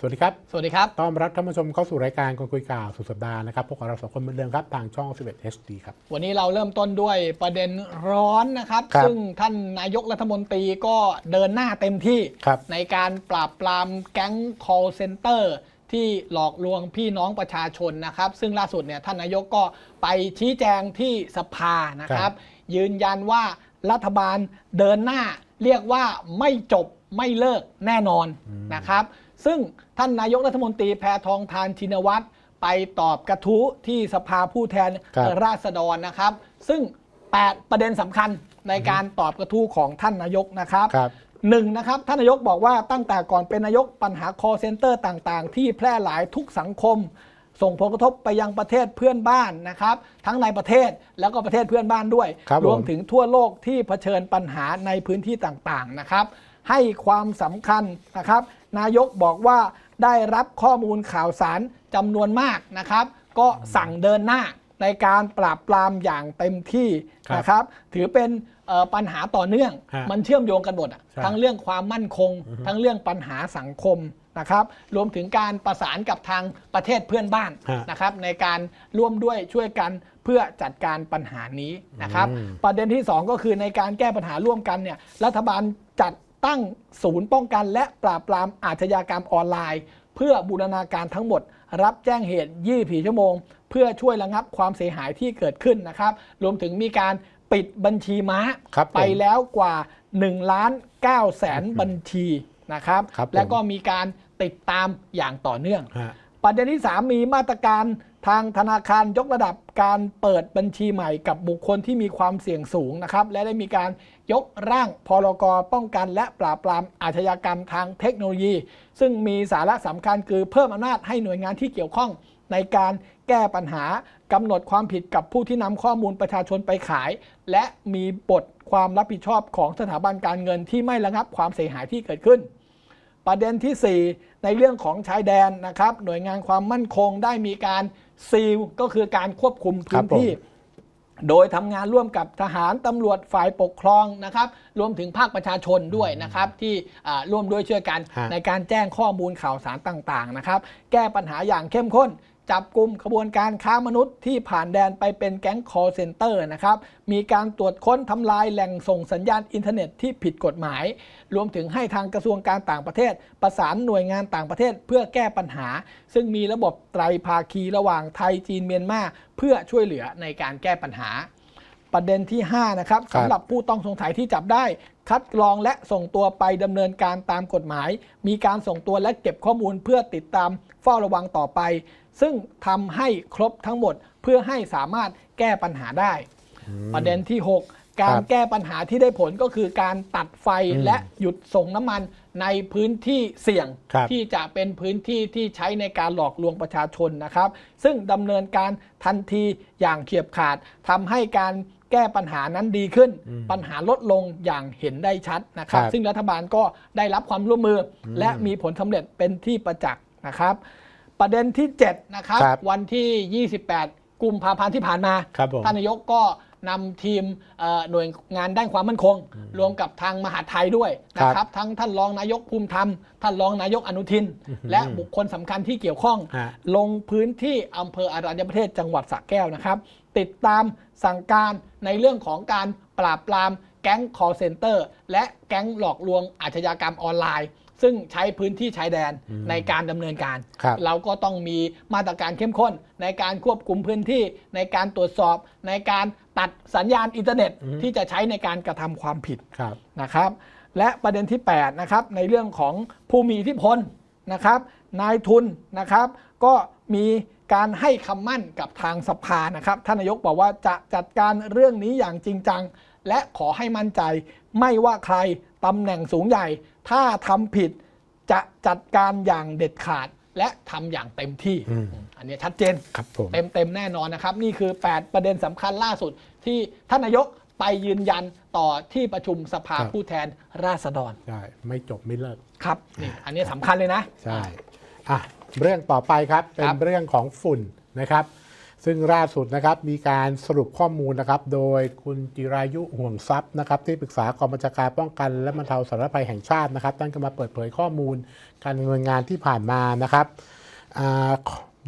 สวัสดีครับ สวัสดีครับ ต้อนรับท่านผู้ชมเข้าสู่รายการคนคุยข่าวสุดสัปดาห์นะครับ พวกเราสองคนเหมือนเดิมครับ ทางช่อง 11 HD ครับ วันนี้เราเริ่มต้นด้วยประเด็นร้อนนะครับครับซึ่งท่านนายกรัฐมนตรีก็เดินหน้าเต็มที่ครับในการปราบปรามแก๊ง call center ที่หลอกลวงพี่น้องประชาชนนะครับ ซึ่งล่าสุดเนี่ยท่านนายกก็ไปชี้แจงที่สภานะครับ ยืนยันว่ารัฐบาลเดินหน้าเรียกว่าไม่จบไม่เลิกแน่นอนนะครับ ซึ่งท่านนายกรัฐมนตรีแพทองทานชินวัตรไปตอบกระทู้ที่สภาผู้แทนครับราษฎรนะครับ ซึ่ง 8 ประเด็นสำคัญในการตอบกระทู้ของท่านนายกนะครับครับ หนึ่งนะครับท่านนายกบอกว่าตั้งแต่ก่อนเป็นนายกปัญหา call center ต่างๆ ที่แพร่หลายทุกสังคม ส่งผลกระทบไปยังประเทศเพื่อนบ้านนะครับ ทั้งในประเทศแล้วก็ประเทศเพื่อนบ้านด้วยครับผมรวมถึงทั่วโลกที่เผชิญปัญหาในพื้นที่ต่างๆนะครับ ให้ความสำคัญนะครับ นายกบอกว่าได้รับข้อมูลข่าวสารจำนวนมากนะครับ ก็สั่งเดินหน้าในการปราบปรามอย่างเต็มที่ครับนะครับ ถือเป็นเอ่อปัญหาต่อเนื่องฮะมันเชื่อมโยงกันหมดอะใช่ทั้งเรื่องความมั่นคง ทั้งเรื่องปัญหาสังคมนะครับ รวมถึงการประสานกับทางประเทศเพื่อนบ้านฮะนะครับ ในการร่วมด้วยช่วยกันเพื่อจัดการปัญหานี้นะครับอืมประเด็นที่ 2 ก็คือในการแก้ปัญหาร่วมกันเนี่ยรัฐบาลจัด ตั้งศูนย์ป้องกันและปราบปรามอาชญากรรมออนไลน์ เพื่อบูรณาการทั้งหมด รับแจ้งเหตุ 24 ชั่วโมง เพื่อช่วยระงับความเสียหายที่เกิดขึ้นนะครับ รวมถึงมีการปิดบัญชีม้าครับผมไปแล้วกว่า1ล้าน9แสนบัญชีนะครับครับผมและก็มีการติดตามอย่างต่อเนื่องฮะประเด็นที่ 3 มีมาตรการ ทางธนาคารยกระดับการเปิดบัญชีใหม่กับบุคคลที่มีความเสี่ยงสูงนะครับ และได้มีการยกร่างพรกป้องกันและปราบปรามอาชญากรรมทางเทคโนโลยี ซึ่งมีสาระสำคัญคือเพิ่มอำนาจให้หน่วยงานที่เกี่ยวข้องในการแก้ปัญหากำหนดความผิดกับผู้ที่นำข้อมูลประชาชนไปขาย และมีบทความรับผิดชอบของสถาบันการเงินที่ไม่ระงับความเสียหายที่เกิดขึ้น ประเด็นที่ 4 ในเรื่องของชายแดนนะครับ หน่วยงานความมั่นคงได้มีการ ซีลก็คือการควบคุมพื้นที่ โดยทำงานร่วมกับทหารตำรวจฝ่ายปกครองนะครับ รวมถึงภาคประชาชนด้วยนะครับ ที่อ่าร่วมด้วยช่วยกันฮะในการแจ้งข้อมูลข่าวสารต่างๆนะครับ แก้ปัญหาอย่างเข้มข้น จับกลุ่มขบวนการค้ามนุษย์ที่ผ่านแดนไปเป็นแก๊ง call center นะครับ มีการตรวจค้นทำลายแหล่งส่งสัญญาณอินเทอร์เน็ตที่ผิดกฎหมาย รวมถึงให้ทางกระทรวงการต่างประเทศ ประสานหน่วยงานต่างประเทศเพื่อแก้ปัญหา ซึ่งมีระบบไตรภาคีระหว่างไทยจีนเมียนมาเพื่อช่วยเหลือในการแก้ปัญหาประเด็นที่ 5 นะครับครับสำหรับผู้ต้องสงสัยที่จับได้ คัดกรองและส่งตัวไปดำเนินการตามกฎหมาย มีการส่งตัวและเก็บข้อมูลเพื่อติดตามเฝ้าระวังต่อไป ซึ่งทำให้ครบทั้งหมดเพื่อให้สามารถแก้ปัญหาได้ ประเด็นที่ 6 การครับแก้ปัญหาที่ได้ผลก็คือการตัดไฟอืมและหยุดส่งน้ำมันในพื้นที่เสี่ยงครับที่จะเป็นพื้นที่ที่ใช้ในการหลอกลวงประชาชนนะครับ ซึ่งดำเนินการทันทีอย่างเฉียบขาดทำให้การแก้ปัญหานั้นดีขึ้น ปัญหาลดลงอย่างเห็นได้ชัดนะครับครับซึ่งรัฐบาลก็ได้รับความร่วมมืออและมีผลสำเร็จเป็นที่ประจักษ์นะครับ ประเด็นที่ 7 นะครับ ครับวันที่ 28 กุมภาพันธ์ที่ผ่านมา ครับผมท่านนายกก็นำทีมเอ่อหน่วยงานด้านความมั่นคง รวมกับทางมหาดไทยด้วยนะคครัรับบทั้งท่านรองนายกภูมิธรรม ท่านรองนายกอนุทินและบุคคลสำคัญที่เกี่ยวข้อง ฮะ ลงพื้นที่อำเภออารัญญประเทศจังหวัดสระแก้วนะครับ ติดตามสั่งการในเรื่องของการปราบปรามแก๊ง call center และแก๊งหลอกลวงอาชญากรรมออนไลน์ ซึ่งใช้พื้นที่ชายแดนในการดำเนินการครับเราก็ต้องมีมาตรการเข้มข้น ในการควบคุมพื้นที่ในการตรวจสอบ ในการตัดสัญญาณอินเทอร์เน็ตที่จะใช้ในการกระทำความผิดครับนะครับ และประเด็นที่8นะครับในเรื่องของผู้มีอิทธิพลนะครับ นายทุนนะครับ ก็มีการให้คำมั่นกับทางสภานะครับท่านนายกบอกว่าจะจัดการเรื่องนี้อย่างจริงจัง และขอให้มั่นใจไม่ว่าใครตำแหน่งสูงใหญ่ ถ้าทำผิดจะจัดการอย่างเด็ดขาดและทำอย่างเต็มที่อืมอันนี้ชัดเจนครับผมเต็มเต็มๆแน่นอนนะครับ นี่คือ 8 ประเด็นสำคัญล่าสุด ที่ท่านนายกไปยืนยันต่อที่ประชุมสภาครับผู้แทนราษฎรใช่ไม่จบไม่เลิกครับนี่อันนี้สำคัญเลยนะ ใช่อะเรื่องต่อไปครับเป็คนรับเรื่องของฝุ่นนะครับ ซึ่งล่าสุดนะครับมีการสรุปข้อมูลนะครับ โดยคุณจิรายุห่วงทรัพย์นะครับที่ปรึกษากองบัญชาการป้องกันและบรรเทาสาธารณภัยแห่งชาตินะครับท่านก็มาเปิดเผยข้อมูลการดำเนินงานที่ผ่านมานะครับ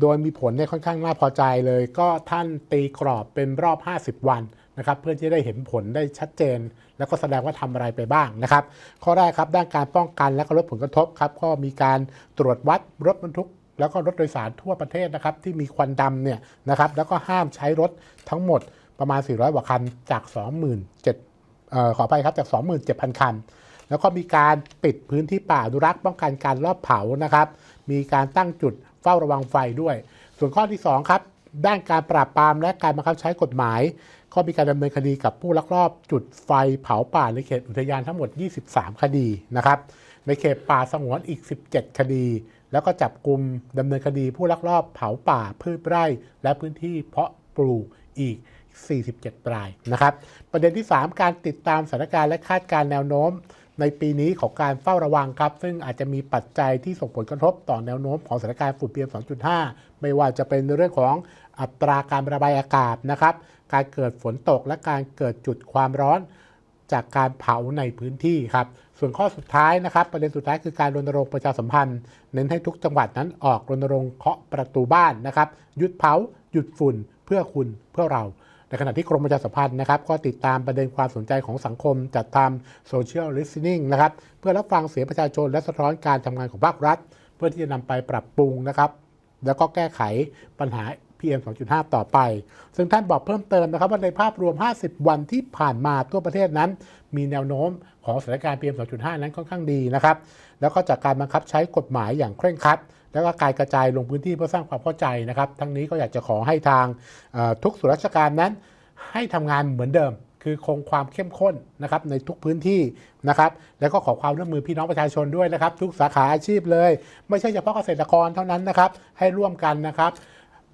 โดยมีผลเนี่ยค่อนข้างน่าพอใจเลย ก็ท่านตีกรอบเป็นรอบ 50 วันนะครับเพื่อที่จะได้เห็นผลได้ชัดเจน แล้วก็แสดงว่าทำอะไรไปบ้างนะครับ ข้อแรกครับด้านการป้องกันและก็ลดผลกระทบครับก็มีการตรวจวัดรถบรรทุก แล้วก็รถโดยสารทั่วประเทศนะครับที่มีควันดำเนี่ยนะครับแล้วก็ห้ามใช้รถทั้งหมดประมาณ 400 กว่าคันจาก 27,000เอ่อขออภัยครับจาก 27,000 คัน แล้วก็มีการปิดพื้นที่ป่าอนุรักษ์ป้องกันการลอบเผานะครับ มีการตั้งจุดเฝ้าระวังไฟด้วย ส่วนข้อที่ 2 ครับ ด้านการปราบปรามและการบังคับใช้กฎหมาย ก็มีการดำเนินคดีกับผู้ลักลอบจุดไฟเผาป่าในเขตอุทยานทั้งหมด 23 คดีนะครับในเขตป่าสงวนอีก 17 คดี แล้วก็จับกลุ่มดำเนินคดีผู้ลักลอบเผาป่าพืชไร่ และพื้นที่เพาะปลูกอีก 47 รายนะครับ ประเด็นที่ 3 การติดตามสถานการณ์และคาดการณ์แนวโน้ม ในปีนี้ของการเฝ้าระวังครับ ซึ่งอาจจะมีปัจจัยที่ส่งผลกระทบต่อแนวโน้มของสถานการณ์ฝุ่น PM 2.5 ไม่ว่าจะเป็นเรื่องของอัตราการระบายอากาศนะครับ การเกิดฝนตกและการเกิดจุดความร้อน จากการเผาในพื้นที่ครับ ส่วนข้อสุดท้ายนะครับ ประเด็นสุดท้ายคือการรณรงค์ประชาสัมพันธ์ เน้นให้ทุกจังหวัดนั้นออกรณรงค์เคาะประตูบ้านนะครับ หยุดเผา หยุดฝุ่น เพื่อคุณเพื่อเรา ในขณะที่กรมประชาสัมพันธ์นะครับก็ติดตามประเด็นความสนใจของสังคม จัดทำโซเชียลลิส t ิ n งนะครับเพื่อรับฟังเสียงประชาชนและสะท้อนการทำงานของภาครัฐ เพื่อที่จะนำไปปรับปรุงนะครับแล้วก็แก้ไขปัญหา PM 2.5 ต่อไป ซึ่งท่านบอกเพิ่มเติมนะครับว่าในภาพรวม 50 วันที่ผ่านมาทั่วประเทศนั้น มีแนวโน้มของสถานการณ์ PM 2.5 นั้นค่อนข้างดีนะครับ แล้วก็จากการบังคับใช้กฎหมายอย่างเคร่งครัด แล้วก็การกระจายลงพื้นที่เพื่อสร้างความเข้าใจนะครับ ทั้งนี้ก็อยากจะขอให้ทางทุกส่วนราชการนั้น ให้ทำงานเหมือนเดิมคือคงความเข้มข้นนะครับในทุกพื้นที่นะครับ แล้วก็ขอความร่วมมือพี่น้องประชาชนด้วยนะครับ ทุกสาขาอาชีพเลย ไม่ใช่เฉพาะเกษตรกรเท่านั้นนะครับ ให้ร่วมกันนะครับ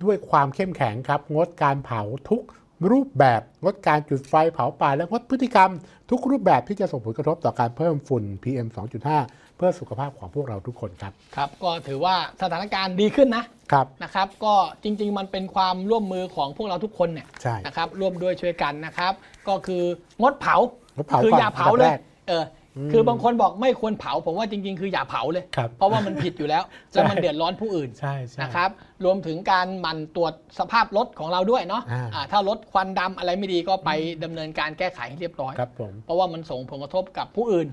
ด้วยความเข้มแข็งครับ งดการเผาทุกรูปแบบ งดการจุดไฟเผาป่าและงดพฤติกรรม ทุกรูปแบบที่จะส่งผลกระทบต่อการเพิ่มฝุ่น PM 2.5 เพื่อสุขภาพของพวกเราทุกคนครับ ครับ ก็ถือว่าสถานการณ์ดีขึ้นนะครับ นะครับ ก็จริง ๆ มันเป็นความร่วมมือของพวกเราทุกคนเนี่ยใช่ นะครับร่วมด้วยช่วยกันนะครับ ก็คืองดเผางดเผาคือก่อนอย่าเผาอันดับเลยแรกเอออ คือบางคนบอกไม่ควรเผา ผมว่าจริง ๆ คืออย่าเผาเลยครับเพราะว่ามันผิดอยู่แล้ว แล้วมันเดือดร้อนผู้อื่นใช่ใช่นะครับรวมถึงการหมั่นตรวจสภาพรถของเราด้วยเนาะอ่าอ่าถ้ารถควันดำอะไรไม่ดีก็ไปดำเนินการแก้ไขให้เรียบร้อยครับผมเพราะว่ามันส่งผลกระทบกับผู้อื่น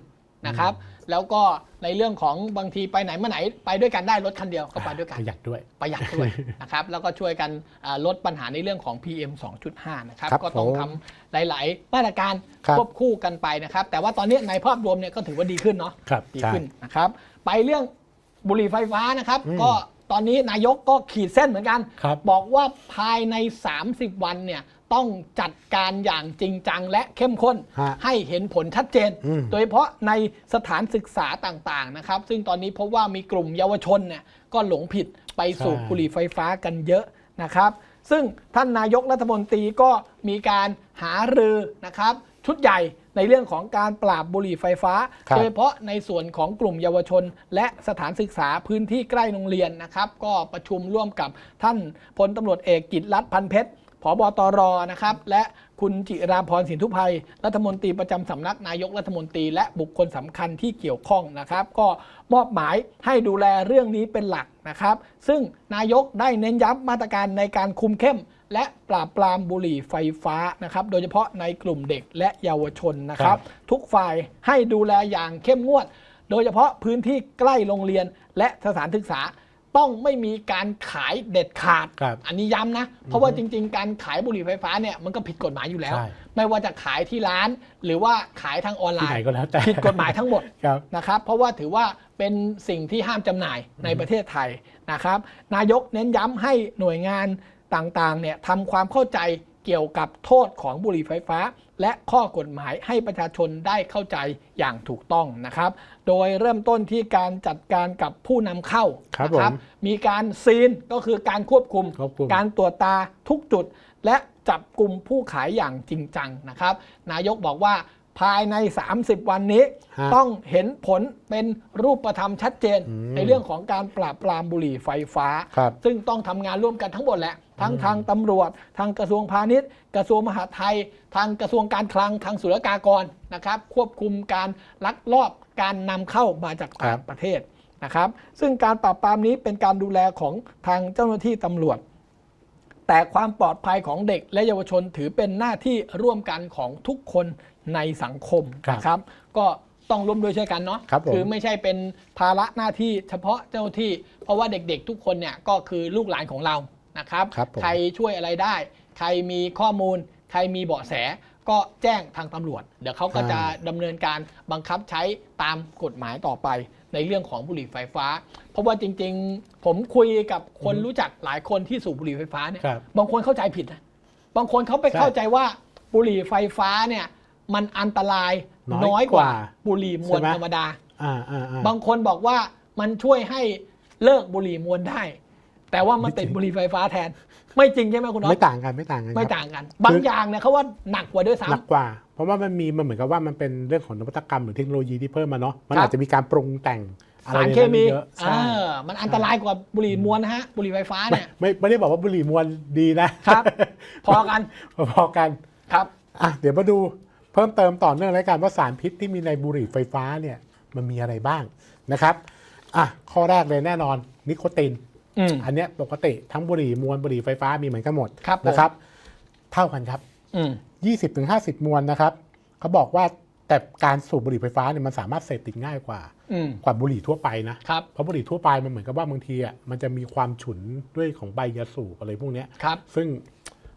นะครับ แล้วก็ในเรื่องของบางทีไปไหนมาไหนไปด้วยกันได้รถคันเดียวก็ไปด้วยกันประหยัดด้วยประหยัดด้วยนะครับแล้วก็ช่วยกันอ่าลดปัญหาในเรื่องของ PM 2.5 นะครับครับก็ต้องผมทำหลาย ๆ มาตรการครับควบคู่กันไปนะครับ แต่ว่าตอนนี้ในภาพรวมเนี่ยก็ถือว่าดีขึ้นเนาะครับดีใช่ขึ้นนะครับ ไปเรื่องบุหรี่ไฟฟ้านะครับอืมก็ตอนนี้นายกก็ขีดเส้นเหมือนกันครับบอกว่าภายใน 30 วันเนี่ย ต้องจัดการอย่างจริงจังและเข้มข้น ฮะให้เห็นผลชัดเจน อืม โดยเฉพาะในสถานศึกษาต่างๆนะครับ ซึ่งตอนนี้พบว่ามีกลุ่มเยาวชนเนี่ยก็หลงผิดไปสูบใช่บุหรี่ไฟฟ้ากันเยอะนะครับ ซึ่งท่านนายกรัฐมนตรีก็มีการหารือนะครับ ชุดใหญ่ในเรื่องของการปราบบุหรี่ไฟฟ้า ครับ โดยเฉพาะในส่วนของกลุ่มเยาวชน และสถานศึกษาพื้นที่ใกล้โรงเรียนนะครับ ก็ประชุมร่วมกับท่านพลตำรวจเอกกิตรัฐพันเพชร ผบตรนะครับ และคุณจิราพรสินทุภัย รัฐมนตรีประจำสำนักนายกรัฐมนตรี และบุคคลสำคัญที่เกี่ยวข้องนะครับ ก็มอบหมายให้ดูแลเรื่องนี้เป็นหลักนะครับ ซึ่งนายกได้เน้นย้ำมาตรการในการคุมเข้ม และปราบปรามบุหรี่ไฟฟ้านะครับ โดยเฉพาะในกลุ่มเด็กและเยาวชนนะครับ ทุกฝ่ายให้ดูแลอย่างเข้มงวด โดยเฉพาะพื้นที่ใกล้โรงเรียนและสถานศึกษา ต้องไม่มีการขายเด็ดขาด ครับอันนี้ย้ำนะ เพราะว่าจริง ๆ การขายบุหรี่ไฟฟ้าเนี่ยมันก็ผิดกฎหมายอยู่แล้ว ใช่ ไม่ว่าจะขายที่ร้าน หรือว่าขายทางออนไลที่ไหนน์ ก็แล้วแต่ผิดกฎหมายทั้งหมด ครับ นะครับเพราะว่าถือว่าเป็นสิ่งที่ห้ามจำหน่ายในประเทศไทยนะครับ นายกเน้นย้ำให้หน่วยงานต่างๆเนี่ยทำความเข้าใจ เกี่ยวกับโทษของบุหรี่ไฟฟ้า และข้อกฎหมายให้ประชาชนได้เข้าใจอย่างถูกต้องนะครับ โดยเริ่มต้นที่การจัดการกับผู้นำเข้าครับนะผมมีการซีนก็คือการควบคุมควบคุม การตรวจตาทุกจุด และจับกลุ่มผู้ขายอย่างจริงจังนะครับ นายกบอกว่า ภายใน 30 วันนี้ ฮะต้องเห็นผลเป็นรูปธรรมชัดเจน อืมในเรื่องของการปราบปรามบุหรี่ไฟฟ้า ครับ ซึ่งต้องทำงานร่วมกันทั้งหมดแหละ ทั้งทางตำรวจ ทางกระทรวงพาณิชย์ กระทรวงมหาดไทย ทางกระทรวงการคลัง ทางศุลกากรนะครับ ควบคุมการลักลอบการนำเข้ามาจากต่างประเทศนะครับ ซึ่งการปราบปรามนี้เป็นการดูแลของทางเจ้าหน้าที่ตำรวจ แต่ความปลอดภัยของเด็กและเยาวชนถือเป็นหน้าที่ร่วมกันของทุกคน ในสังคมครับนะครับ ก็ต้องร่วมด้วยช่วยกันเนาะครับผมอไม่ใช่เป็นภาระหน้าที่เฉพาะเจ้าหน้าที่ เพราะว่าเด็กๆทุกคนเนี่ยก็คือลูกหลานของเรานะครับ ครับผม ใครช่วยอะไรได้ ใครมีข้อมูล ใครมีเบาะแส ก็แจ้งทางตำรวจ เดี๋ยวเขาก็จะดำเนินการบังคับใช้ตามกฎหมายต่อไปในเรื่องของบุหรี่ไฟฟ้า เพราะว่าจริงๆ ผมคุยกับคนรู้จักหลายคนที่สูบบุหรี่ไฟฟ้าเนี่ย ครับ บางคนเข้าใจผิดนะ บางคนเขาไปใช่เข้าใจว่าบุหรี่ไฟฟ้าเนี่ย มันอันตรายน้น้ออยยกกว่าว่าบุหรี่มวลใช่ไหมธรรมดาอ่าอ่าอ่าบางคนบอกว่ามันช่วยให้เลิกบุหรี่มวลได้ แต่ว่ามันไม่จริติดงบุหรี่ไฟฟ้าแทน ไม่จริงใช่ไหมคุณน้องไม่ต่างกันไม่ต่างกันครับไม่ต่างกัน บางอย่างเนี่ยเขาว่าหนักกว่าด้วยหนักซ้ำกว่า เพราะว่ามันมีมันเหมือนกับว่ามันเป็นเรื่องของนวัตกรรมหรือเทคโนโลยีที่เพิ่มมาเนาะมันครับอาจจะมีการปรุงแต่งอะไรสารในเคนั้นมีเยอะเอใช่อมันอันตรายกว่าบุหรี่มวลนะฮะ บุหรี่ไฟฟ้าไม่เนี่ยไม่ไม่ได้บอกว่าบุหรี่มวลดีนะครับ พอกันพอกันครับอะเดี๋ยวมาดู เพิ่มเติมต่อเนื่องแล้วกันว่าสารพิษที่มีในบุหรี่ไฟฟ้าเนี่ยมันมีอะไรบ้างนะครับอะข้อแรกเลยแน่นอนนิโคตินอืมอันเนี้ยปกติทั้งบุหรี่มวลบุหรี่ไฟฟ้ามีเหมือนกันหมดครับผม นะครับ เท่ากันครับ อืม 20-50มวลนะครับเขาบอกว่าแต่การสูบบุหรี่ไฟฟ้าเนี่ยมันสามารถเสพติดง่ายกว่า อืม กว่าบุหรี่ทั่วไปนะ ครับ เพราะบุหรี่ทั่วไปมันเหมือนกับว่าบางทีอะมันจะมีความฉุนด้วยของใบยาสูบอะไรพวกเนี้ยครับ ซึ่ง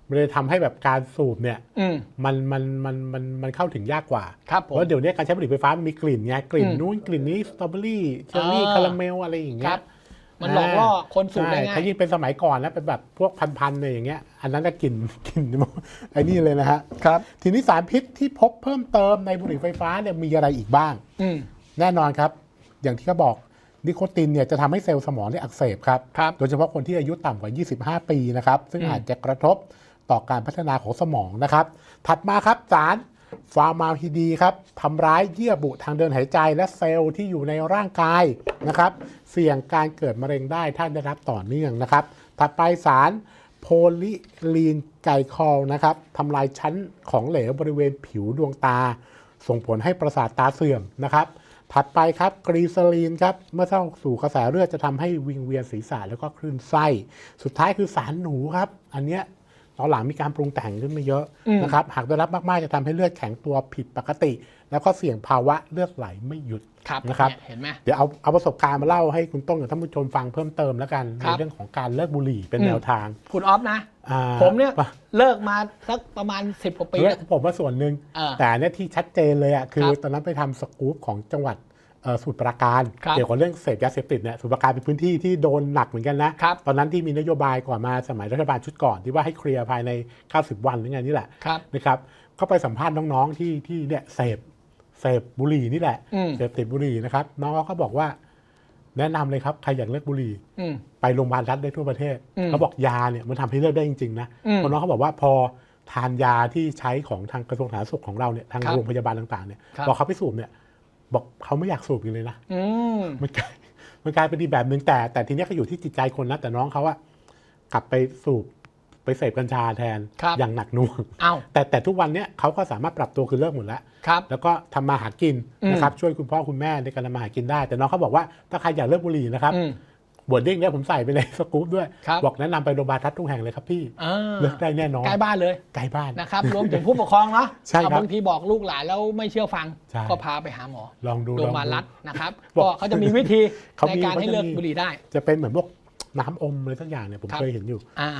มันเลยทำให้แบบการสูบเนี่ยอืม มันมันมันมันมันเข้าถึงยากกว่า ครับผเพมราะเดี๋ยวนี้การใช้บุหรี่ไฟฟ้ามันมีกลิ่นไงกลิ่นอืมนู้นกลิ่นนี้สตรอเบอรี่เชอร์รี่อ่า คาราเมลอะไรอย่างคเงี้รัยบ มันหลอกล่อคนสูบได้ใช่ง่าย ถ้ายิ่งเป็นสมัยก่อนแล้วเป็นแบบพวกพันๆเลยอย่างเงี้ยอันนั้นก็กลิ่นกลิ่นไอ้นี่เลยนะฮะครับ ทีนี้สารพิษที่พบเพิ่มเติมในบุหรี่ไฟฟ้าเนี่ยมีอะไรอีกบ้าง อืม แน่นอนครับ อย่างที่เขาบอกนิโคตินเนี่ยจะทำให้เซลล์สมองเนี่ยอักเสบครับ ครับโดยเฉพาะคนที่อายุต่ำกว่า 25 ปีนะครับ ซึ่งอืม อาจจะกระทบ ต่อการพัฒนาของสมองนะครับ ถัดมาครับสารฟาร์มาพิดีครับทำร้ายเยื่อบุทางเดินหายใจและเซลล์ที่อยู่ในร่างกายนะครับ เสี่ยงการเกิดมะเร็งได้ถ้าได้รับต่อเนื่องนะครับ ถัดไปสารโพลิลีนไกลคอลนะครับทำลายชั้นของเหลวบริเวณผิวดวงตา ส่งผลให้ประสาทตาเสื่อมนะครับถัดไปครับกรีซาลีนครับเมื่อเข้าสู่กระแสเลือดจะทำให้วิงเวียนศีรษะแล้วก็คลื่นไส้ สุดท้ายคือสารหนูครับ อันเนี้ย ตอนหลังมีการปรุงแต่งขึ้นมาเยอะอืมนะครับหากได้รับมากๆจะทำให้เลือดแข็งตัวผิดปกติ แล้วก็เสี่ยงภาวะเลือดไหลไม่หยุดครับนะครับเยเห็นไหมเดี๋ยวเอาเอาประสบการณ์มาเล่าให้คุณต้นกับท่านผู้ชมฟังเพิ่มเติมแล้วกันครัในบเรื่องของการเลิกบุหรี่เป็นอืมแนวทาง คุณออฟนะอ่าผมเนี่ยป่ะเลิกมาสักประมาณ 10กว่าปีเรื่แล้อวงผมว่าส่วนหนึ่งเออแต่อันเนี้ยที่ชัดเจนเลยอะคือครับตอนนั้นไปทำสกู๊ปของจังหวัดเอ่อ สมุทรปราการครับเกี่ยวกับเรื่องเสพยาเสพติดเนี่ยสมุทรปราการเป็นพื้นที่ที่โดนหนักเหมือนกันนะครับตอนนั้นที่มีนโยบายก่อนมาสมัยรัฐบาลชุดก่อนที่ว่าให้เคลียร์ภายใน 90 วันหรือไงนี่แหละครับนะครับก็ไปสัมภาษณ์น้องๆที่ที่เนี่ยเสพเสพบุหรี่นี่แหละอืมเสพติดบุหรี่นะครับน้องเขาก็บอกว่า แนะนำเลยครับใครอยากเลิกบุหรี่อืมไปโรงพยาบาลรัฐได้ทั่วประเทศอืมเขาบอกยาเนี่ยมันทำให้เลิกได้จริงๆนะอืมเพราะน้องเขาบอกว่าพอทานยาที่ใช้ของทางกระทรวงสาธารณสุขของเราเนี่ยทางครับโรงพยาบาลต่างๆเนี่ยครับพอเขาไปสูบเนี่ย บอกเขาไม่อยากสูบอีกเลยนะอืมมันกลายมันกลายเป็นอีกแบบหนึ่งแต่ แต่ทีเนี้ยก็อยู่ที่จิตใจคนนะแต่น้องเขาอะกลับไปสูบไปเสพกัญชาแทนครับอย่างหนักหน่วงเอาแต่แต่ทุกวันเนี้ยเขาก็สามารถปรับตัวคือเลิกหมดแล้วครับแล้วก็ทำมาหากินอืมนะครับช่วยคุณพ่อคุณแม่ในการทำมาหากินได้ แต่น้องเขาบอกว่าถ้าใครอยากเลิกบุหรี่นะครับอืม บวดดิ้งเนี่ยผมใส่ไปในสกู๊ปด้วย ครับ บอกแนะนำไปโรงพยาบาลทัดทุกแห่งเลยครับพี่อ่าเลิกได้แน่นอนใกล้บ้านเลยใกล้บ้าน นะครับ รวมถึงผู้ปกครองเนาะใช่ครับบางทีบอกลูกหลานแล้วไม่เชื่อฟัง ใช่ ก็พาไปหาหมอลองดูโรงพยาบาลลองดูรัฐนะครับบอกก็เขาจะมีวิธีเขาในมีการให้เขาจะเลิกมี บุหรี่ได้ จะเป็นเหมือนพวกน้ำอมอะไรสักอย่างเนี่ยผมครับ เคยเห็นอยู่ อ่า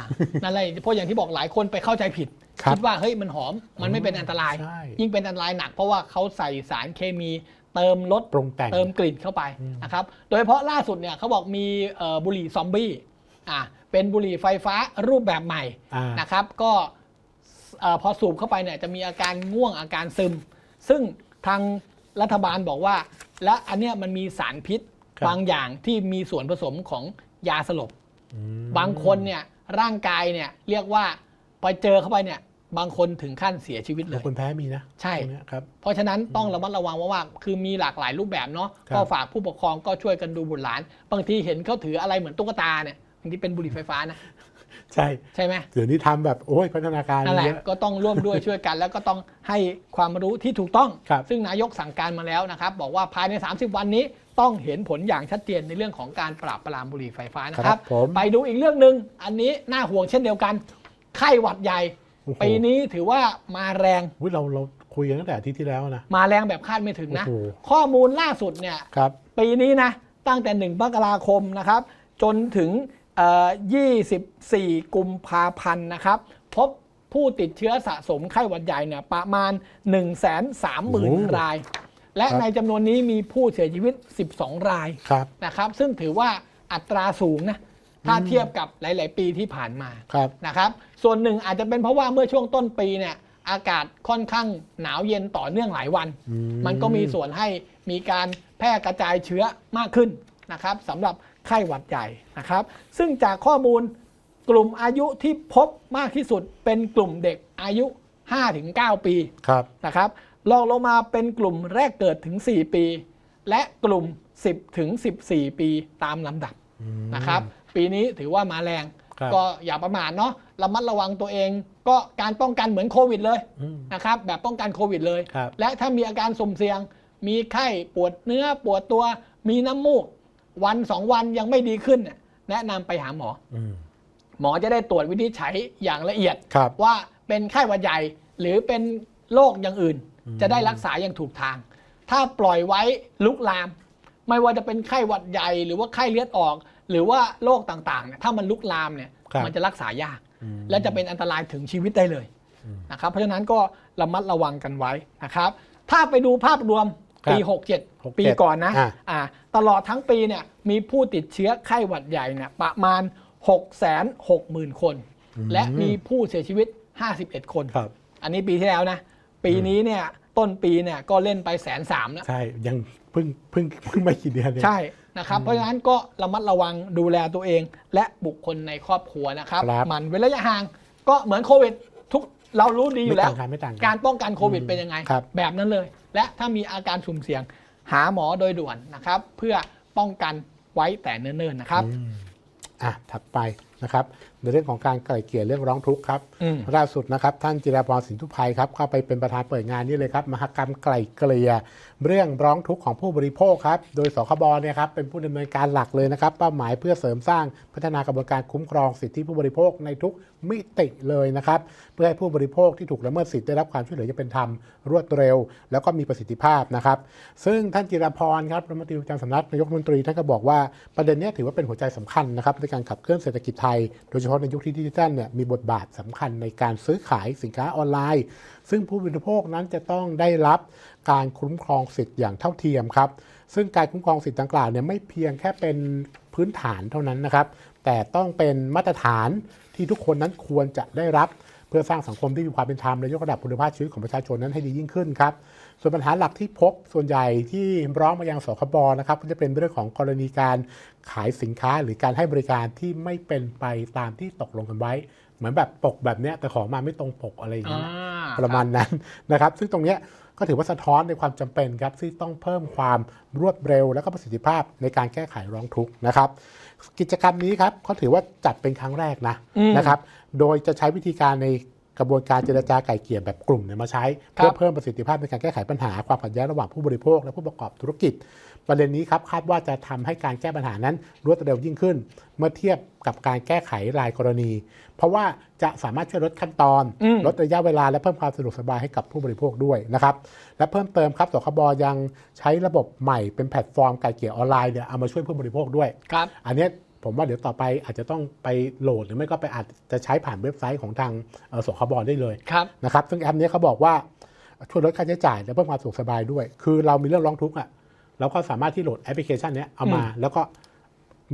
นั่นแหละเพราะอย่างที่บอกหลายคนไปเข้าใจผิดครับคิดว่าเฮ้ยมันหอมมันไม่เป็นอันตราย ใช่ ยิ่งเป็นอันตรายหนักเพราะว่าเขาใส่สารเคมี เติมรสปรุงแต่ง เติมกลิ่นเข้าไปนะครับโดยเฉพาะล่าสุดเนี่ยเขาบอกมีเอ่อบุหรี่ซอมบี้อ่าเป็นบุหรี่ไฟฟ้ารูปแบบใหม่อ่านะครับ ก็เอ่อพอสูบเข้าไปเนี่ยจะมีอาการง่วงอาการซึม ซึ่งทางรัฐบาลบอกว่า และอันเนี้ยมันมีสารพิษครับบางอย่างที่มีส่วนผสมของยาสลบอืมบางคนเนี่ยร่างกายเนี่ยเรียกว่าไปเจอเข้าไปเนี่ย บางคนถึงขั้นเสียชีวิตเลแล้วยคนแพ้มีนะใช่ ตรงเนี้ยครับ เพราะฉะนั้นต้องระมัดระวังว่าว่า คือมีหลากหลายรูปแบบเนาะครับ ก็ฝากผู้ปกครองก็ช่วยกันดูบุตรหลาน บางทีเห็นเขาถืออะไรเหมือนตุ๊กตาเนี่ยบางทีเป็นบุหรี่ไฟฟ้านะใช่ใช่ไหมเดี๋ยวนี้ทำแบบโอ้ยพัฒนาการนั่นแหละเยอะ ก็ต้องร่วมด้วยช่วยกัน แล้วก็ต้องให้ความรู้ที่ถูกต้อง ครับ ซึ่งนายกสั่งการมาแล้วนะครับ บอกว่าภายใน 30 วันนี้ต้องเห็นผลอย่างชัดเจนในเรื่องของการปราบปรามบุหรี่ไฟฟ้านะคครัรับบ ผม ไปดูอีกเรื่องหนึ่งอันนี้น่าห่วงเช่นเดียวกัน ไข้หวัดใหญ่โอ้โห ปีนี้ถือว่ามาแรงอุ๊ยเราเราคุยกันตั้งแต่อาทิตย์ที่แล้วนะ มาแรงแบบคาดไม่ถึงนะ โอ้โห ข้อมูลล่าสุดเนี่ย ครับ ปีนี้นะ ตั้งแต่ 1มกราคมนะครับ จนถึงเอ่อ24 กุมภาพันธ์นะครับ พบผู้ติดเชื้อสะสมไข้หวัดใหญ่เนี่ยประมาณ 1 3 0 0 0 0ราย และครับ ในจำนวนนี้มีผู้เสียชีวิต 12 รายครับ นะครับ ซึ่งถือว่าอัตราสูงนะ ถ้าเทียบกับหลาย ๆ ปีที่ผ่านมาครับนะครับ ส่วนหนึ่งอาจจะเป็นเพราะว่าเมื่อช่วงต้นปีเนี่ยอากาศค่อนข้างหนาวเย็นต่อเนื่องหลายวันอืมันก็มีส่วนให้มีการแพร่กระจายเชื้อมากขึ้นนะครับสำหรับไข้หวัดใหญ่นะครับ ซึ่งจากข้อมูลกลุ่มอายุที่พบมากที่สุดเป็นกลุ่มเด็กอายุ 5-9 ปีครับนะครับรองลงมาเป็นกลุ่มแรกเกิดถึง 4 ปี และกลุ่ม 10ถึง14 ปีตามลำดับอืมนะครับ ปีนี้ถือว่ามาแรง ครับ ก็อย่าประมาทเนาะระมัดระวังตัวเอง ก็การป้องกันเหมือนโควิดเลยอืมนะครับแบบป้องกันโควิดเลย ครับ และถ้ามีอาการสุ่มเสี่ยง มีไข้ปวดเนื้อปวดตัว มีน้ำมูก วันสองวันยังไม่ดีขึ้นเนี่ยแนะนำไปหาหมอ อืมหมอจะได้ตรวจวินิจฉัยอย่างละเอียด ครับ ว่าเป็นไข้หวัดใหญ่หรือเป็นโรคอย่างอื่น อืม จะได้รักษาอย่างถูกทาง ถ้าปล่อยไว้ลุกลาม ไม่ว่าจะเป็นไข้หวัดใหญ่หรือว่าไข้เลือดออก หรือว่าโรคต่างๆเนี่ยถ้ามันลุกลามเนี่ยครับมันจะรักษายากอืมและจะเป็นอันตรายถึงชีวิตได้เลยอืมนะครับเพราะฉะนั้นก็ระมัดระวังกันไว้นะครับ ถ้าไปดูภาพรวมปีครับ67 ปีก่อนนะอ่าอ่าตลอดทั้งปีเนี่ยมีผู้ติดเชื้อไข้หวัดใหญ่เนี่ยประมาณ 660,000 คน และมีผู้เสียชีวิต 51 คนครับอันนี้ปีที่แล้วนะ ปีนี้เนี่ยต้นปีเนี่ยก็เล่นไปแสนสามแล้วใช่ยังเพิ่งเพิ่งเพิ่งไม่กี่เดือนเองใช่ นะครับ เพราะฉะนั้นก็ระมัดระวังดูแลตัวเอง และบุคคลในครอบครัวนะครับ ครับหมันเว้นระยะห่างก็เหมือนโควิดทุกเรารู้ดีอยู่แล้ว ไม่ต่างกันไม่ต่างกันการป้องกันโควิดเป็นยังไง ครับ แบบนั้นเลย และถ้ามีอาการสุ่มเสี่ยงหาหมอโดยด่วนนะครับ เพื่อป้องกันไว้แต่เนิ่นๆนะครับ อืมอะถัดไปนะครับ ในเรื่องของการไกล่เกลี่ยเรื่องร้องทุกข์ครับอืมล่าสุดนะครับท่านจิราพรสินทุภัยครับเข้าไปเป็นประธานเปิดงานนี่เลยครับมหกรรมไกล่เกลี่ยเรื่องร้องทุกข์ของผู้บริโภคครับโดยสคบเนี่ยครับเป็นผู้ดำเนินการหลักเลยนะครับเป้าหมายเพื่อเสริมสร้างพัฒนากระบวนการคุ้มครองสิทธิผู้บริโภคในทุกมิติเลยนะครับเพื่อให้ผู้บริโภคที่ถูกละเมิดสิทธิ์ได้รับความช่วยเหลืออย่างเป็นธรรมรวดเร็ว แล้วก็มีประสิทธิภาพนะครับ ซึ่งท่านจิราพรครับรัฐมนตรีประจำสำนักนายกรัฐมนตรีท่านก็บอกว่าประเด็นเนี้ยถือว่าเป็นหัวใจสำคัญนะครับในการขับเคลื่อนเศรษฐกิจไทยโดยเฉพาะในยุคที่ดิจิทัลเนี่ยมีบทบาทสำคัญในการซื้อขายสินค้าออนไลน์ ซึ่งผู้บริโภคนั้นจะต้องได้รับการคุ้มครองสิทธิ์อย่างเท่าเทียมครับ ซึ่งการคุ้มครองสิทธิ์ดังกล่าวเนี่ยไม่เพียงแค่เป็นพื้นฐานเท่านั้นนะครับ แต่ต้องเป็นมาตรฐานที่ทุกคนนั้นควรจะได้รับ พื่อสร้างสังคมที่มีความเป็นธรรมและยกระดับคุณภาพชีวิตของประชาชนนั้นให้ดียิ่งขึ้นครับส่วนปัญหาหลักที่พบส่วนใหญ่ที่ร้องมายังสคบนะครับก็จะเป็นเรื่องของกรณีการขายสินค้าหรือการให้บริการที่ไม่เป็นไปตามที่ตกลงกันไว้ เหมือนแบบปกแบบเนี้ยแต่ของมาไม่ตรงปกอะไรอย่างเงี้ยประมาณนั้นนะครับ ซึ่งตรงเนี้ยก็ถือว่าสะท้อนในความจำเป็นครับที่ต้องเพิ่มความรวดเร็วและก็ประสิทธิภาพในการแก้ไขร้องทุกข์นะครับ กิจกรรมนี้ครับเขาถือว่าจัดเป็นครั้งแรกนะอืมนะครับ โดยจะใช้วิธีการในกระบวนการเจรจาไก่เกลี่ยแบบกลุ่มเนี่ยมาใช้ครับเพื่อเพิ่มประสิทธิภาพในการแก้ไขปัญหาความขัดแย้งระหว่างผู้บริโภค และผู้ประกอบธุรกิจ ประเด็นนี้ครับคาดว่าจะทำให้การแก้ปัญหานั้นรวดเร็วยิ่งขึ้น เมื่อเทียบกับการแก้ไขรายกรณี เพราะว่าจะสามารถช่วยลดขั้นตอนอืมลดระยะเวลาและเพิ่มความสะดวกสบายให้กับผู้บริโภคด้วยนะครับและเพิ่มเติมครับสคบยังใช้ระบบใหม่เป็นแพลตฟอร์มไก่เกลี่ยออนไลน์เนี่ยเอามาช่วยผู้บริโภคด้วยครับอันเนี้ย ผมว่าเดี๋ยวต่อไปอาจจะต้องไปโหลดหรือไม่ก็ไปอาจจะใช้ผ่านเว็บไซต์ของทางเอ่อสคบได้เลยครับนะครับซึ่งแอปเนี้ยเขาบอกว่าช่วยลดค่าใช้จ่ายและเพิ่มความสะดวกสบายด้วย คือเรามีเรื่องร้องทุกข์อะเราก็สามารถที่โหลดแอปพลิเคชันเนี้ยเอามาแล้วก็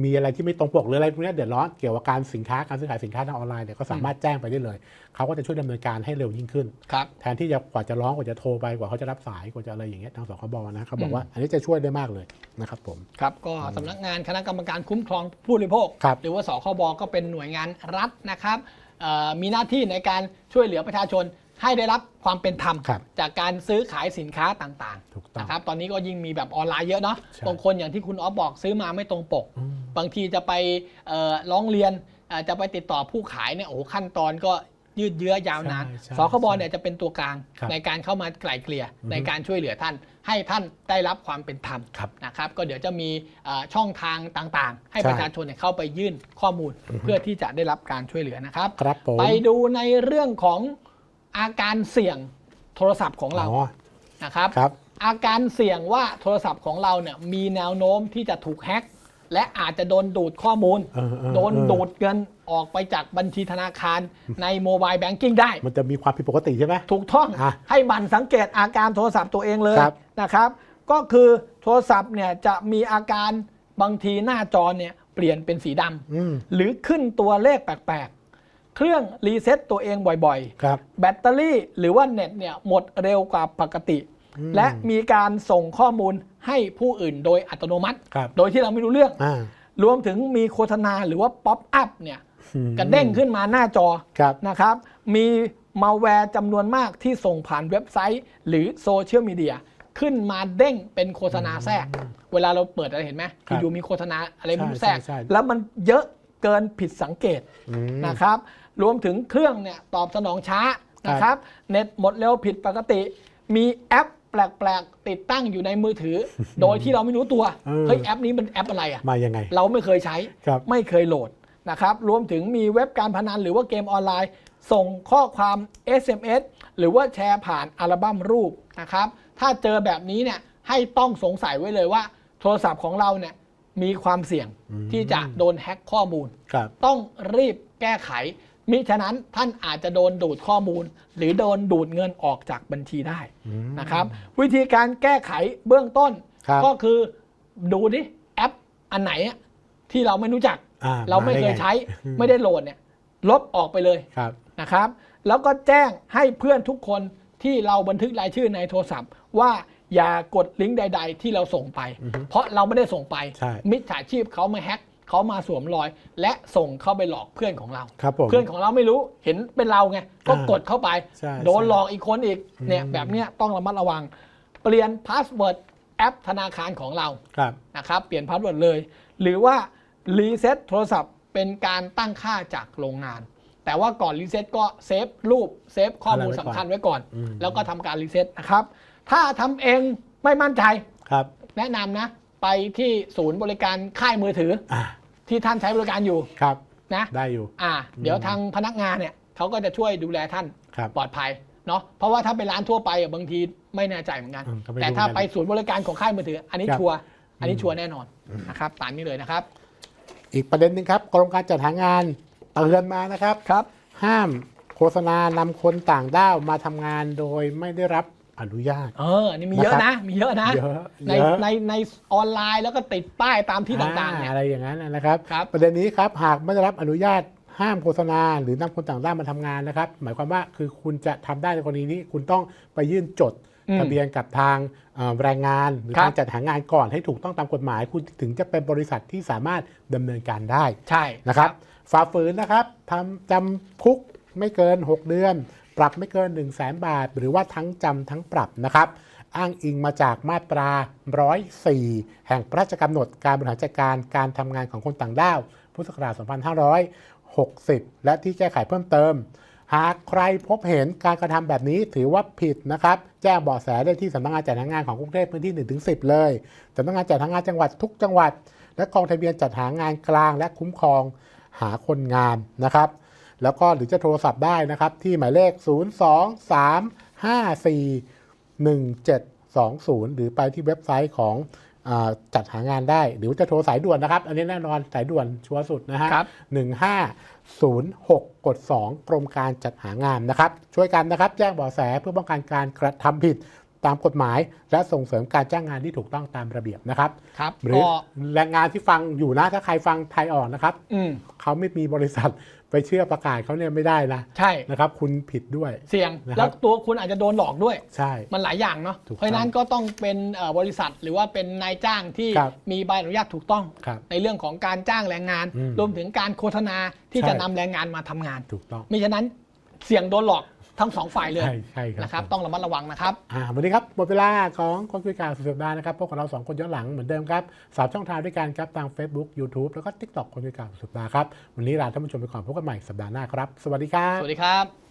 มีอะไรที่ไม่ตรงปกหรืออะไรพวกเนี้ยเดือดร้อนเกี่ยวกับการสินค้าการซื้อขายสินค้าทางออนไลน์เนี่ยก็สามารถแจ้งไปได้เลย เขาก็จะช่วยดำเนินการให้เร็วยิ่งขึ้นครับแทนที่จะกว่าจะร้องกว่าจะโทรไปกว่าเขาจะรับสายกว่าจะอะไรอย่างเงี้ยทางสคบนะเขาบออืกมว่าอันนี้จะช่วยได้มากเลยนะครับผมครับก็สำนักงานคณะกรรมการคุ้มครองผู้บริโภคครับหรือว่าสคบก็เป็นหน่วยงานรัฐนะครับเอ่อมีหน้าที่ในการช่วยเหลือประชาชน ให้ได้รับความเป็นธรรม ครับจากการซื้อขายสินค้าต่างถูกๆต้องนะครับตอนนี้ก็ยิ่งมีแบบออนไลน์เยอะเนาะใช่บางคนอย่างที่คุณออฟบอกซื้อมาไม่ตรงปก อืม บางทีจะไปเอ่อร้องเรียนเอ่อจะไปติดต่อผู้ขายเนี่ยโอ้โหขั้นตอนก็ยืดเยื้อยาวนานใช่ใช่สคบเนี่ยจะเป็นตัวกลาง ครับในการเข้ามาไกล่เกลี่ยอือฮึ ในการช่วยเหลือท่าน ให้ท่านได้รับความเป็นธรรม ครับ นะครับก็เดี๋ยวจะมีเอ่อช่องทางต่างๆ ให้ใช่ ประชาชนเนี่ยเข้าไปยื่นข้อมูล เพื่อที่จะได้รับการช่วยเหลือนะครับ ครับผม ไปดูในเรื่องของ อาการเสี่ยงโทรศัพท์ของเราอ๋อนะครับ ครับ อาการเสี่ยงว่าโทรศัพท์ของเราเนี่ยมีแนวโน้มที่จะถูกแฮ็กและอาจจะโดนดูดข้อมูล เออเออ โดนเออดูดเงินออกไปจากบัญชีธนาคารในโมบายแบงกิ้งได้ มันจะมีความผิดปกติใช่ไหม ถูกต้องอะให้บันสังเกตอาการโทรศัพท์ตัวเองเลยครับนะครับ ก็คือโทรศัพท์เนี่ยจะมีอาการบางทีหน้าจอเนี่ยเปลี่ยนเป็นสีดำอืม หรือขึ้นตัวเลขแปลกๆ เครื่องรีเซ็ตตัวเองบ่อยครับ ๆ แบตเตอรี่หรือว่าเน็ตเนี่ยหมดเร็วกว่าปกติ อืม และมีการส่งข้อมูลให้ผู้อื่นโดยอัตโนมัติ ครับโดยที่เราไม่รู้เรื่อง อ่ารวมถึงมีโฆษณาหรือว่าป๊อปอัพเนี่ยอืมกระเด้งขึ้นมาหน้าจอครับนะครับ มีมาแวร์จำนวนมากที่ส่งผ่านเว็บไซต์ หรือโซเชียลมีเดียขึ้นมาเด้งเป็นโฆษณาแทรก เวลาเราเปิดอะไรเห็นไหมครับอยู่ๆมีโฆษณาอะไรไม่รู้ใช่แทรก ใช่ใช่ แล้วมันเยอะเกินผิดสังเกต อืม นะครับ รวมถึงเครื่องเนี่ยตอบสนองช้านะครับ เน็ตหมดเร็วผิดปกติ มีแอปแปลกๆ ติดตั้งอยู่ในมือถือ โดยที่เราไม่รู้ตัวเออเฮ้ยแอปนี้มันแอปอะไรอะ มายังไง เราไม่เคยใช้ครับไม่เคยโหลดนะครับ รวมถึงมีเว็บการพนันหรือว่าเกมออนไลน์ ส่งข้อความ SMS หรือว่าแชร์ผ่านอัลบั้มรูปนะครับ ถ้าเจอแบบนี้เนี่ยให้ต้องสงสัยไว้เลยว่า โทรศัพท์ของเราเนี่ยมีความเสี่ยงอืมที่จะโดนแฮ็กข้อมูลครับต้องรีบแก้ไข มิฉะนั้นท่านอาจจะโดนดูดข้อมูล หรือโดนดูดเงินออกจากบัญชีได้อืมนะครับ วิธีการแก้ไขเบื้องต้น ครับก็คือดูดิแอปอันไหนอะที่เราไม่รู้จัก อ่เราไม่เคยด้งใช้ไม่ได้โหลดเนี่ยลบออกไปเลยครับ นะครับ แล้วก็แจ้งให้เพื่อนทุกคนที่เราบันทึกรายชื่อในโทรศัพท์ ว่าอย่ากดลิงก์ใด ๆ ที่เราส่งไป อือฮึเพราะเราไม่ได้ส่งไป ใช่ มิจฉาชีพเขามาแฮ็ก เขามาสวมรอย และส่งเข้าไปหลอกเพื่อนของเรา ครับผม เพื่อนของเราไม่รู้เห็นเป็นเราไงก็อ่ากดเข้าไป ใช่โดนใช่หลอกอีกคนอีกเนี่ยอืม แบบเนี้ยต้องระมัดระวัง เปลี่ยนพาสเวิร์ดแอปธนาคารของเรา ครับ นะครับเปลี่ยนพาสเวิร์ดเลย หรือว่ารีเซ็ตโทรศัพท์เป็นการตั้งค่าจากโรงงาน แต่ว่าก่อนรีเซ็ตก็เซฟรูปเซฟข้อมูลอะไรไว้ก่อนสำคัญไว้ก่อน อืม แล้วก็ทำการรีเซ็ตนะครับ ถ้าทำเองไม่มั่นใจ ครับแนะนำนะ ไปที่ศูนย์บริการค่ายมือถือ อ่า ที่ท่านใช้บริการอยู่ครับนะได้อยู่ อ่า เดี๋ยวทางพนักงานเนี่ยเขาก็จะช่วยดูแลท่านครับปลอดภัยเนาะเพราะว่าถ้าไปร้านทั่วไปอะบางทีไม่แน่ใจเหมือนกันอืมก็ไม่แต่รู้ถ้าเหมือนกันไปศูนย์บริการของค่ายมือถือ อันนี้ครับชัวร์อันนี้ชัวร์แน่นอนนะครับตามนี้เลยนะครับ อีกประเด็นหนึ่งครับกรมการจัดหางานเตือนมานะครับครับ ห้ามโฆษณานำคนต่างด้าวมาทำงานโดยไม่ได้รับ อนุญาต เอออันนี้มีเยอะนะครันะบมีเยอะนะ เยอะในเยอะ ในในออนไลน์แล้วก็ติดป้ายตามที่ต่างๆอ่เนี่ย อะไรอย่างนั้นนะครับ ครับประเด็นนี้ครับหากไม่ได้รับอนุญาตห้ามโฆษณา หรือนำคนต่างด้าวมาทำงานนะครับ หมายความว่าคือคุณจะทำได้ในกรณีนี้ คุณต้องไปยื่นจดอืมทะเบียนกับทางเอ่อแรงงาน หรือครับ ทางจัดหางานก่อนให้ถูกต้องตามกฎหมาย คุณถึงจะเป็นบริษัทที่สามารถดำเนินการได้ใช่ นะครับฝ่าฝืนนะครับทำจำคุกไม่เกิน 6 เดือน ปรับไม่เกิน 1 0 0 0 0แบาท หรือว่าทั้งจำทั้งปรับนะครับ อ้างอิงมาจากมาตรา 104 แห่งพระราชกำหนดการบริหารจัดการการทำงานของคนต่างด้าว พุทธศักราช 2560 และที่แก้ไขเพิ่มเติม หากใครพบเห็นการกระทำแบบนี้ถือว่าผิดนะครับ แจ้งเบาะแสได้ที่สำนักงานจัดหางานของกรุงเทพพื้นที่ 1-10 เลยสำนักงานจัดหางานจังหวัดทุกจังหวัด และกองทะเบียนจัดหางานกลางและคุ้มครองหาคนงานนะครับ แล้วก็หรือจะโทรศัพท์ได้นะครับที่หมายเลข 023541720 หรือไปที่เว็บไซต์ของอาจัดหางานได้ หรือว่าจะโทรสายด่วนนะครับ อันนี้แน่นอนสายด่วนชัวร์สุดนะฮะครับ1506กด2กรมการจัดหางานนะครับ ช่วยกันนะครับแจ้งเบาะแสเพื่อป้องกันการกระทำผิดตามกฎหมาย และส่งเสริมการจ้างงานที่ถูกต้องตามระเบียบนะครับครับหรือก็แรงงานที่ฟังอยู่นะถ้าใครฟังไทยออกนะครับอืมเขาไม่มีบริษัท ไปเชื่อประกาศเขาเนี่ยไม่ได้นะใช่ นะครับ คุณผิดด้วย เสี่ยง นะครับ แล้วตัวคุณอาจจะโดนหลอกด้วย ใช่ มันหลายอย่างเนาะ ถูกต้องเพราะฉะนั้นก็ต้องเป็นเอ่อบริษัทหรือว่าเป็นนายจ้างที่ครับมีใบอนุญาตถูกต้อง ครับในเรื่องของการจ้างแรงงาน อืมรวมถึงการโฆษณาที่ใช่ จะนำแรงงานมาทำงานถูกต้อง มิฉะนั้นเสี่ยงโดนหลอก ทั้งสองฝ่ายเลยใช่ใช่ครับนะครับผมต้องระมัดระวังนะครับ อ่าวันนี้ครับหมดเวลาของคนคุยข่าวสุดสัปดาห์นะครับพวกเราสองคนย้อนหลังเหมือนเดิมครับสามช่องทางด้วยกันครับทาง Facebook YouTube แล้วก็ TikTok คนคุยข่าวสุดสัปดาห์ครับวันนี้ลาท่านผู้ชมไปก่อนพบกันใหม่สัปดาห์หน้าครับ สวัสดีครับ สวัสดีครับ